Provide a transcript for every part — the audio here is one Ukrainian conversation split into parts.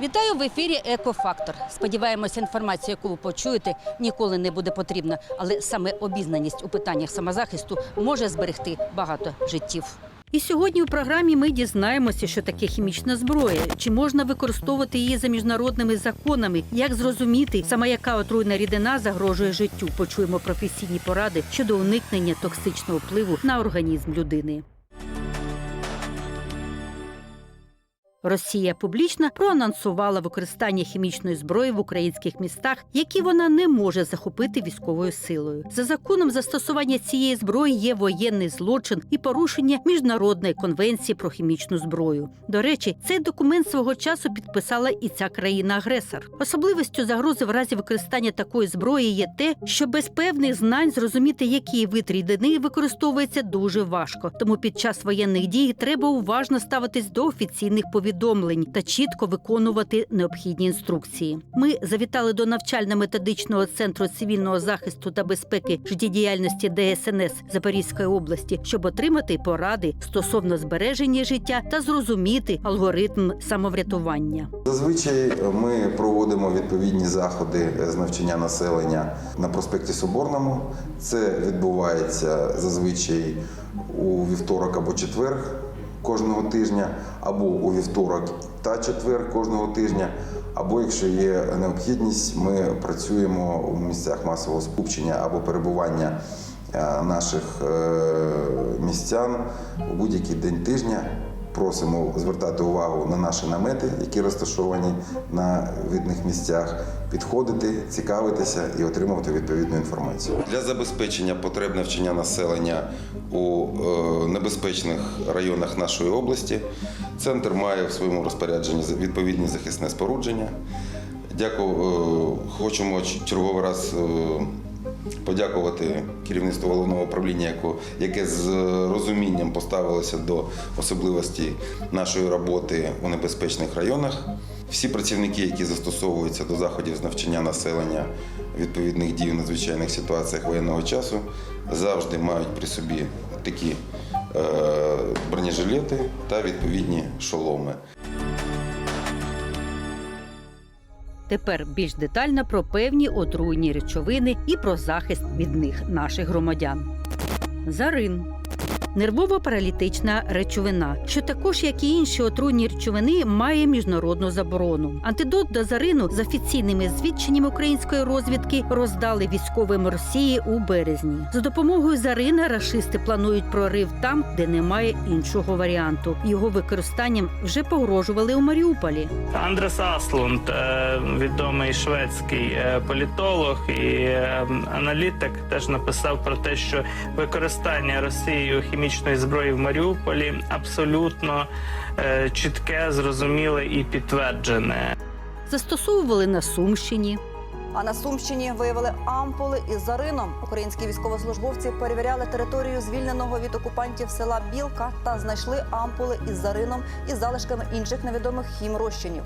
Вітаю в ефірі Екофактор. Сподіваємося, інформація, яку ви почуєте, ніколи не буде потрібна, але саме обізнаність у питаннях самозахисту може зберегти багато життів. І сьогодні у програмі ми дізнаємося, що таке хімічна зброя, чи можна використовувати її за міжнародними законами, як зрозуміти, саме яка отруйна рідина загрожує життю. Почуємо професійні поради щодо уникнення токсичного впливу на організм людини. Росія публічно проанонсувала використання хімічної зброї в українських містах, які вона не може захопити військовою силою. За законом застосування цієї зброї є воєнний злочин і порушення міжнародної конвенції про хімічну зброю. До речі, цей документ свого часу підписала і ця країна-агресор. Особливістю загрози в разі використання такої зброї є те, що без певних знань зрозуміти, який вид рідини використовується дуже важко. Тому під час воєнних дій треба уважно ставитись до офіційних повідомлень та чітко виконувати необхідні інструкції. Ми завітали до навчально-методичного центру цивільного захисту та безпеки життєдіяльності ДСНС Запорізької області, щоб отримати поради стосовно збереження життя та зрозуміти алгоритм самоврятування. Зазвичай ми проводимо відповідні заходи з навчання населення на проспекті Соборному. Це відбувається зазвичай у вівторок або четвер кожного тижня, або у вівторок та четвер кожного тижня. Або якщо є необхідність, ми працюємо у місцях масового скупчення або перебування е, наших е, містян у будь-який день тижня. Просимо звертати увагу на наші намети, які розташовані на видних місцях, підходити, цікавитися і отримувати відповідну інформацію. Для забезпечення потреб навчання населення у е, небезпечних районах нашої області центр має в своєму розпорядженні відповідні захисне спорудження. Дякую, е, хочемо черговий раз. е, подякувати керівництву головного управління, яке з розумінням поставилося до особливості нашої роботи у небезпечних районах. Всі працівники, які застосовуються до заходів з навчання населення відповідних дій у надзвичайних ситуаціях воєнного часу, завжди мають при собі такі е, бронежилети та відповідні шоломи. Тепер більш детально про певні отруйні речовини і про захист від них наших громадян. Зарин нервово-паралітична речовина, що також, як і інші отруйні речовини, має міжнародну заборону. Антидот до зарину з офіційними звідченнями української розвідки роздали військовим Росії у березні. За допомогою зарина рашисти планують прорив там, де немає іншого варіанту. Його використанням вже погрожували у Маріуполі. Андрес Аслунд, е, відомий шведський е, політолог і е, аналітик, теж написав про те, що використання Росією хімічної зброї в Маріуполі абсолютно е, чітке, зрозуміле і підтверджене. Застосовували на Сумщині. А на Сумщині виявили ампули із зарином. Українські військовослужбовці перевіряли територію звільненого від окупантів села Білка та знайшли ампули із зарином і залишками інших невідомих хімрозчинів.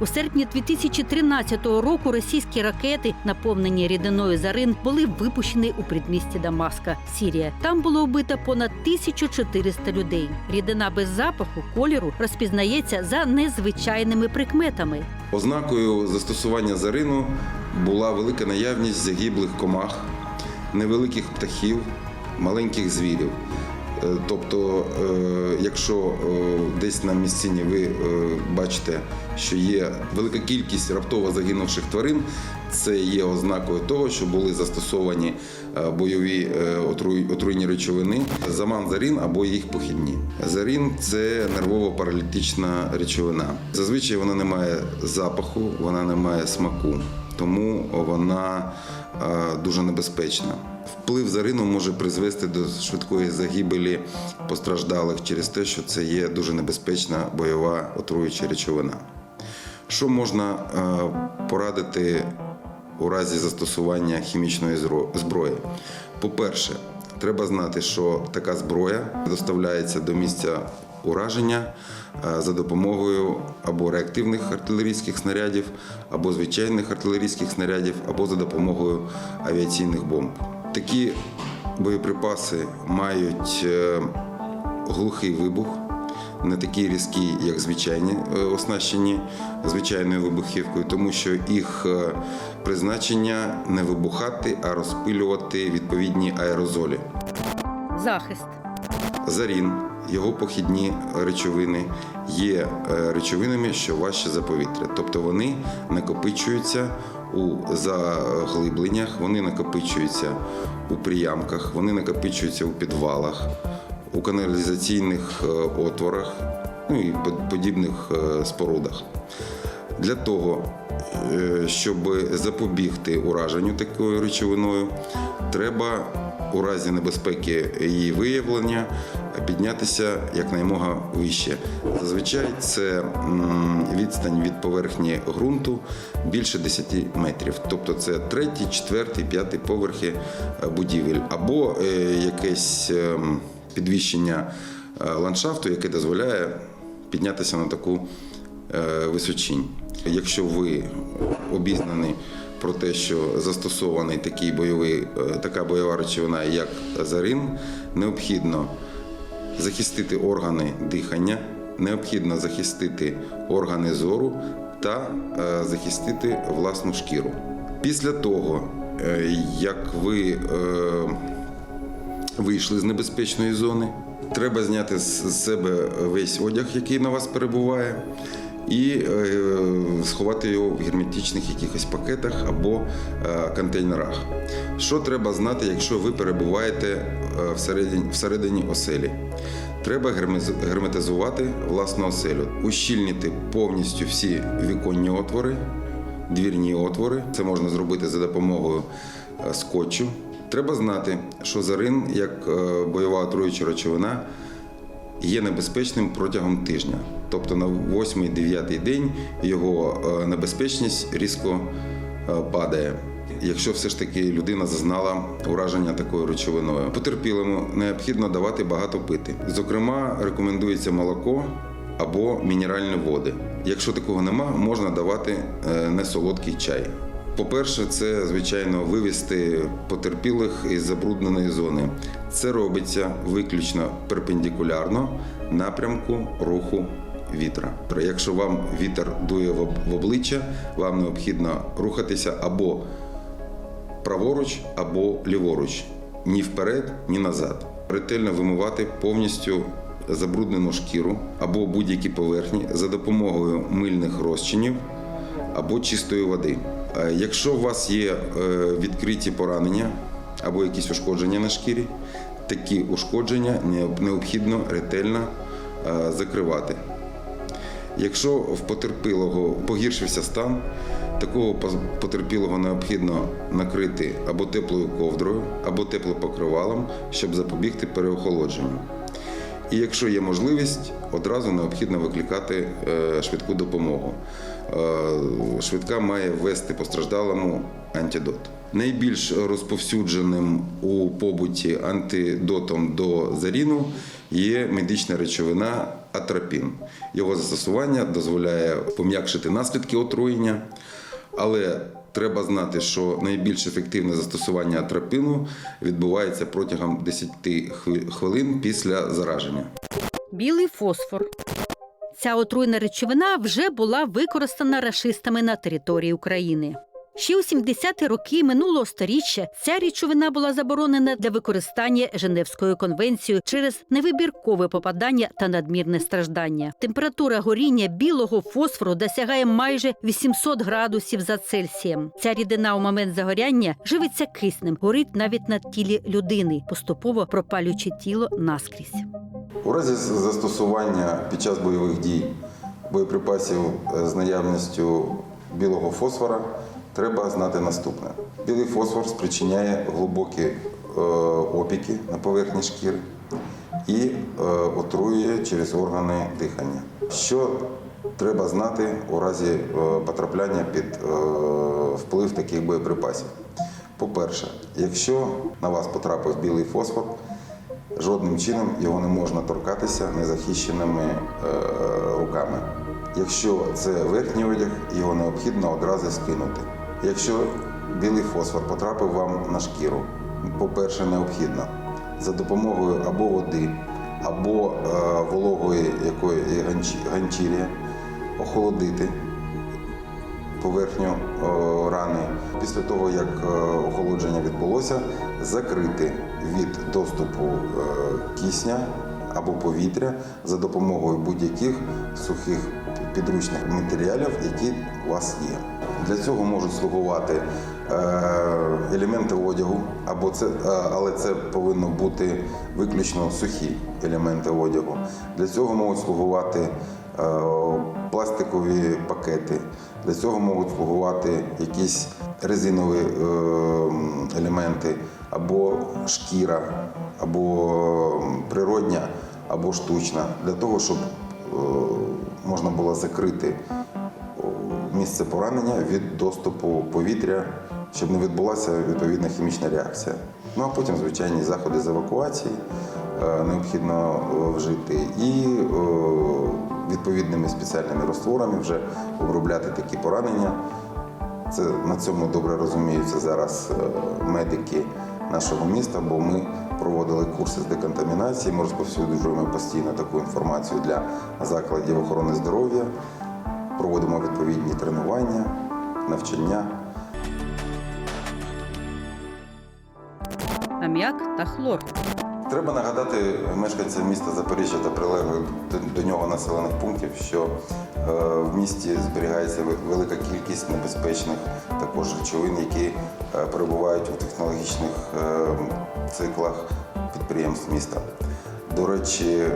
У серпні 2013 року російські ракети, наповнені рідиною зарин, були випущені у предмісті Дамаска, Сірія. Там було вбито понад 1400 людей. Рідина без запаху, кольору розпізнається за незвичайними прикметами. Ознакою застосування зарину була велика наявність загиблих комах, невеликих птахів, маленьких звірів. Е, Тобто, е, якщо е, десь на місцині ви бачите, що є велика кількість раптово загинувших тварин, це є ознакою того, що були застосовані бойові отруйні речовини, заман зарін або їх похідні. Зарін це нервово-паралітична речовина. Зазвичай вона не має запаху, вона не має смаку, тому вона дуже небезпечна. Вплив зарину може призвести до швидкої загибелі постраждалих через те, що це є дуже небезпечна бойова отруюча речовина. Що можна е, порадити у разі застосування хімічної зброї? По-перше, треба знати, що така зброя доставляється до місця ураження е, за допомогою або реактивних артилерійських снарядів, або звичайних артилерійських снарядів, або за допомогою авіаційних бомб. Такі боєприпаси мають е, глухий вибух, не такі різкі, як звичайні е, оснащені звичайною вибухівкою, тому що їх е, призначення не вибухати, а розпилювати відповідні аерозолі. Захист. Зарін, його похідні речовини є речовинами, що важче за повітря. Тобто вони накопичуються у заглибленнях, вони накопичуються у приямках, вони накопичуються у підвалах, у каналізаційних е, отворах, ну і подібних е, спорудах. Для того, е, щоб запобігти ураженню такою речовиною, треба у разі небезпеки її виявлення піднятися якнаймога вище. Зазвичай це відстань від поверхні ґрунту більше 10 метрів. Тобто це третій, четвертий, п'ятий поверхи е, будівель, або е, якесь е, підвищення е, ландшафту, яке дозволяє піднятися на таку височинь. Якщо ви обізнані про те, що застосований такий бойовий, е, така бойова речовина, як зарин, необхідно захистити органи дихання, необхідно захистити органи зору та е, захистити власну шкіру. Після того, е, як ви вийшли з небезпечної зони. Треба зняти з себе весь одяг, який на вас перебуває, і е, сховати його в герметичних якихось пакетах або е, контейнерах. Що треба знати, якщо ви перебуваєте е, всередині, всередині оселі? Треба герметизувати власну оселю, ущільнити повністю всі віконні отвори, двірні отвори. Це можна зробити за допомогою скотчу. Треба знати, що зарин, як бойова отруюча речовина, є небезпечним протягом тижня. Тобто на 8-9 день його е, небезпечність різко е, падає. Якщо все ж таки людина зазнала ураження такою речовиною, потерпілому необхідно давати багато пити. Зокрема, рекомендується молоко або мінеральні води. Якщо такого нема, можна давати е, несолодкий чай. По-перше, це звичайно вивести потерпілих із забрудненої зони. Це робиться виключно перпендикулярно напрямку руху вітра. Якщо вам вітер дує в обличчя, вам необхідно рухатися або праворуч, або ліворуч, ні вперед, ні назад. Ретельно вимивати повністю забруднену шкіру або будь-які поверхні за допомогою мильних розчинів або чистої води. Е, Якщо у вас є е, відкриті поранення або якісь ушкодження на шкірі, такі ушкодження необхідно ретельно е, закривати. Якщо в потерпілого погіршився стан, такого потерпілого необхідно накрити або теплою ковдрою, або теплопокривалом, щоб запобігти переохолодженню. І якщо є можливість, одразу необхідно викликати е, швидку допомогу. Е, Швидка має ввести постраждалому антидот. Найбільш розповсюдженим у побуті антидотом до заріну є медична речовина атропін. Його застосування дозволяє пом'якшити наслідки отруєння, але треба знати, що найбільш ефективне застосування атропіну відбувається протягом 10 хвилин після зараження. Білий фосфор. Ця отруйна речовина вже була використана рашистами на території України. Ще у 70-ті роки минулого сторіччя ця речовина була заборонена для використання Женевською конвенцією через невибіркове попадання та надмірне страждання. Температура горіння білого фосфору досягає майже 800 градусів за Цельсієм. Ця рідина у момент загоряння живиться киснем, горить навіть на тілі людини, поступово пропалюючи тіло наскрізь. У разі застосування під час бойових дій боєприпасів е, з наявністю білого фосфора треба знати наступне: білий фосфор спричиняє глибокі е, опіки на поверхні шкіри і е, отруює через органи дихання. Що треба знати у разі е, потрапляння під вплив таких боєприпасів? По-перше, якщо на вас потрапив білий фосфор, Жодним чином його не можна торкатися незахищеними руками. Якщо це верхній одяг, його необхідно одразу скинути. Якщо білий фосфор потрапив вам на шкіру, по-перше, необхідно за допомогою або води, або е, вологої якої ганчі- ганчір'я, охолодити поверхню е, рани. Після того, як е, охолодження відбулося, закрити від доступу е, кисня або повітря за допомогою будь-яких сухих підручних матеріалів, які у вас є. Для цього можуть слугувати е, елементи одягу, або це, е, але це повинно бути виключно сухі елементи одягу. Для цього можуть слугувати пластикові пакети. Для цього можуть слугувати якісь резинові е, елементи, або шкіра, або природня, або штучна, для того, щоб е, можна було закрити місце поранення від доступу повітря, щоб не відбулася відповідна хімічна реакція. Ну а потім звичайні заходи з евакуації е, необхідно е, вжити і е, відповідними спеціальними розтворами вже обробляти такі поранення. Це на цьому добре розуміються зараз е, медики нашого міста, бо ми проводили курси з деконтамінації. Ми розповсюджуємо постійно таку інформацію для закладів охорони здоров'я, проводимо відповідні тренування, навчання. Аміак та хлор. Треба нагадати мешканцям міста Запоріжжя та прилеглих до- нього населених пунктів, що е, в місті зберігається велика кількість небезпечних також речовин, які е, перебувають у технологічних е, циклах підприємств міста. До речі,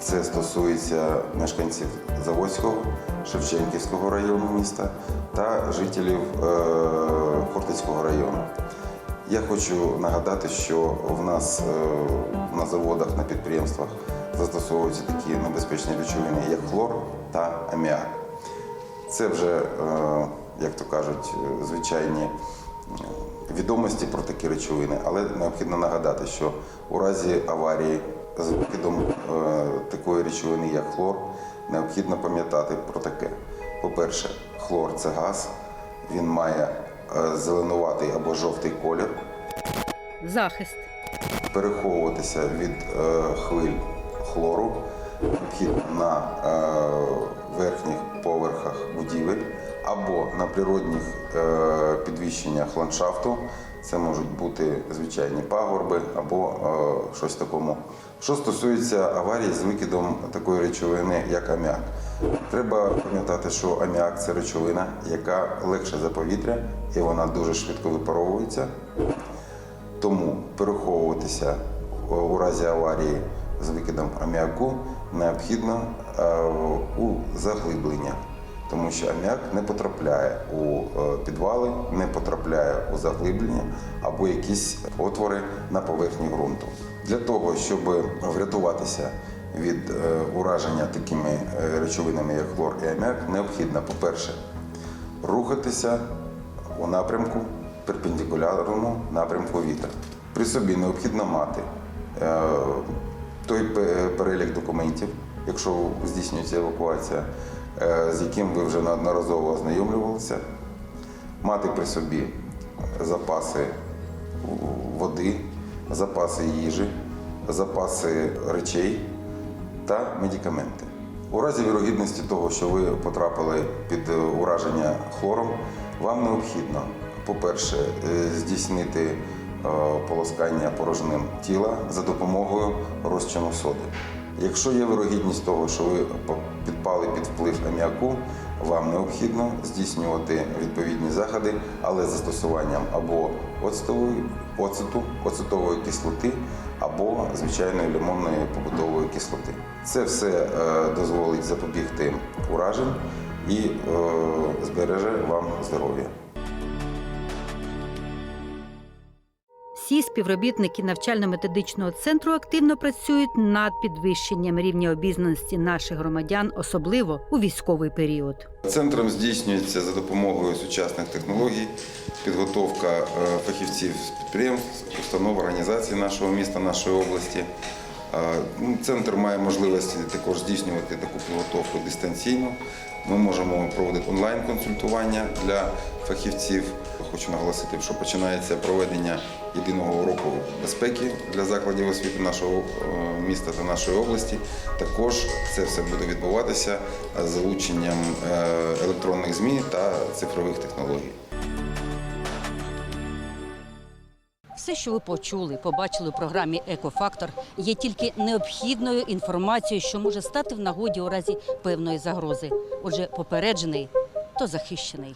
це стосується мешканців Заводського, Шевченківського району міста та жителів Хортицького району. Я хочу нагадати, що в нас е, на заводах, на підприємствах застосовуються такі небезпечні речовини, як хлор та аміак. Це вже, е, як то кажуть, звичайні е, відомості про такі речовини, але необхідно нагадати, що у разі аварії з викидом такої речовини, як хлор, необхідно пам'ятати про таке. По-перше, хлор це газ, він має зеленуватий або жовтий колір, Захист. переховуватися від е, хвиль хлору. Необхідно на е, верхніх поверхах будівель або на природних е, підвищеннях ландшафту. Це можуть бути звичайні пагорби або е, щось такому. Що стосується аварії з викидом такої речовини, як аміак, треба пам'ятати, що аміак це речовина, яка легша за повітря і вона дуже швидко випаровується. Тому переховуватися у разі аварії з викидом аміаку необхідно е, у заглибленнях, тому що аміак не потрапляє у е, підвали, не потрапляє у заглиблення або якісь отвори на поверхні ґрунту. Для того, щоб врятуватися від е, ураження такими е, речовинами, як хлор і аміак, необхідно, по-перше, рухатися у напрямку перпендикулярному напрямку вітра. При собі необхідно мати той перелік документів, якщо здійснюється евакуація, з яким ви вже неодноразово ознайомлювалися, мати при собі запаси води, запаси їжі, запаси речей та медикаменти. У разі вірогідності того, що ви потрапили під е, ураження хлором, вам необхідно, по-перше, е, здійснити е, полоскання порожнин тіла за допомогою розчину соди. Якщо є вирогідність того, що ви підпали під вплив аміаку, вам необхідно здійснювати відповідні заходи, але застосуванням або оцетової, оцету, оцетової кислоти, або звичайної лимонної побутової кислоти. Це все е, дозволить запобігти уражень і е, збереже вам здоров'я. Всі співробітники навчально-методичного центру активно працюють над підвищенням рівня обізнаності наших громадян, особливо у військовий період. Центром здійснюється за допомогою сучасних технологій підготовка е, фахівців з підприємств, установ організацій нашого міста, нашої області Центр має можливості також здійснювати таку підготовку дистанційно. Ми можемо проводити онлайн-консультування для фахівців. Хочу наголосити, що починається проведення єдиного уроку безпеки для закладів освіти нашого е, міста та нашої області. Також це все буде відбуватися з залученням е, електронних ЗМІ та цифрових технологій. Все, що ви почули, побачили у програмі Екофактор, є тільки необхідною інформацією, що може стати в нагоді у разі певної загрози. Отже, попереджений то захищений.